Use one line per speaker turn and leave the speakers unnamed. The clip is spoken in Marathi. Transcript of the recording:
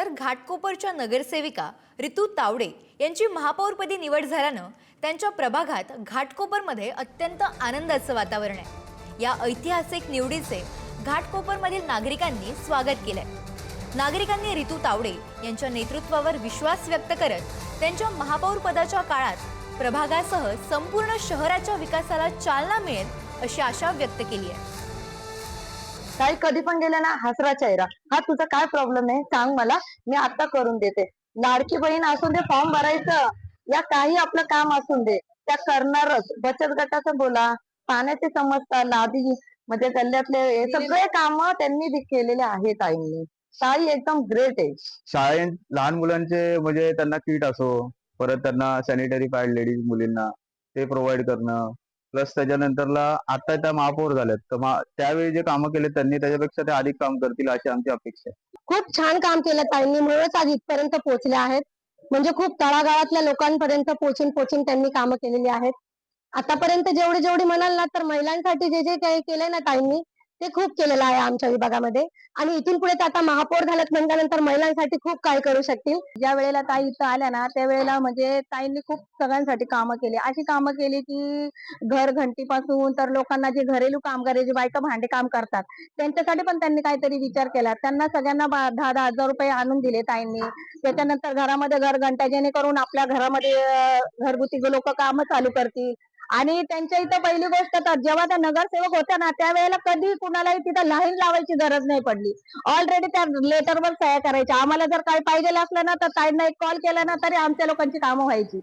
तर घाटकोपरच्या नगरसेविका रितू तावडे यांची महापौरपदी निवड झाल्यानं त्यांच्या प्रभागात घाटकोपरमध्ये अत्यंत आनंदाचं वातावरण आहे. या ऐतिहासिक निवडीचे घाटकोपरमधील नागरिकांनी स्वागत केलंय. नागरिकांनी रितू तावडे यांच्या नेतृत्वावर विश्वास व्यक्त करत त्यांच्या महापौरपदाच्या काळात प्रभागासह संपूर्ण शहराच्या विकासाला चालना मिळेल अशी आशा व्यक्त केली आहे.
काही कधी पण गेले ना हसरा चेहरा. हा तुझा काय प्रॉब्लेम आहे? सांग मला. मी आता करून देते. लाडकी बहीण असून दे फॉर्म भरायचं. या काही आपलं काम असून दे. त्या करणारच. बचत गटाचं बोला. पाण्याची समस्या लादी म्हणजे गल्ल्यातले हे सगळे काम त्यांनी बी केलेले आहेत आईंनी. ताई एकदम ग्रेट आहे.
शाळेत लहान मुलांचे म्हणजे त्यांना किट असो परत त्यांना सॅनिटरी पॅड लेडीज मुलींना ते प्रोव्हाइड करणं. प्लस त्याच्यानंतरला आता त्या महापौर झाल्यात. तर त्यावेळी जे कामं केले त्यांनी त्याच्यापेक्षा ते अधिक काम करतील अशी आमची अपेक्षा आहे.
खूप छान काम केलं ताईंनी. म्हणूनच आज इथपर्यंत पोहोचले आहेत. म्हणजे खूप तळागाळातल्या लोकांपर्यंत पोचून पोचून त्यांनी कामं केलेली आहेत. आतापर्यंत जेवढी जेवढी म्हणाल ना तर महिलांसाठी जे जे काही केलंय ना ताईंनी ते खूप केलेलं आहे आमच्या विभागामध्ये. आणि इथून पुढे तर आता महापौर झाल्यात म्हणल्यानंतर महिलांसाठी खूप काय करू शकतील.
ज्या वेळेला ताई इथं आल्या ना त्यावेळेला म्हणजे ताईंनी खूप सगळ्यांसाठी कामं केली. अशी कामं केली की घर घंटीपासून तर लोकांना जे घरेलू कामगार जे बायका भांडे काम करतात त्यांच्यासाठी पण त्यांनी काहीतरी विचार केला. त्यांना सगळ्यांना दहा दहा हजार रुपये आणून दिले ताईंनी. त्याच्यानंतर घरामध्ये घर घंटा जेणेकरून आपल्या घरामध्ये घरगुती लोक कामं चालू करतील आणि त्यांच्या इथं पहिली गोष्ट तर जेव्हा त्या नगरसेवक होत्या ना त्यावेळेला कधी कुणालाही तिथं लाईन लावायची गरज नाही पडली. ऑलरेडी त्या लेटरवर सह्या करायच्या. आम्हाला जर काही पाहिजे असलं ना तर ताईंना एक कॉल केला ना तरी आमच्या लोकांची कामं व्हायची.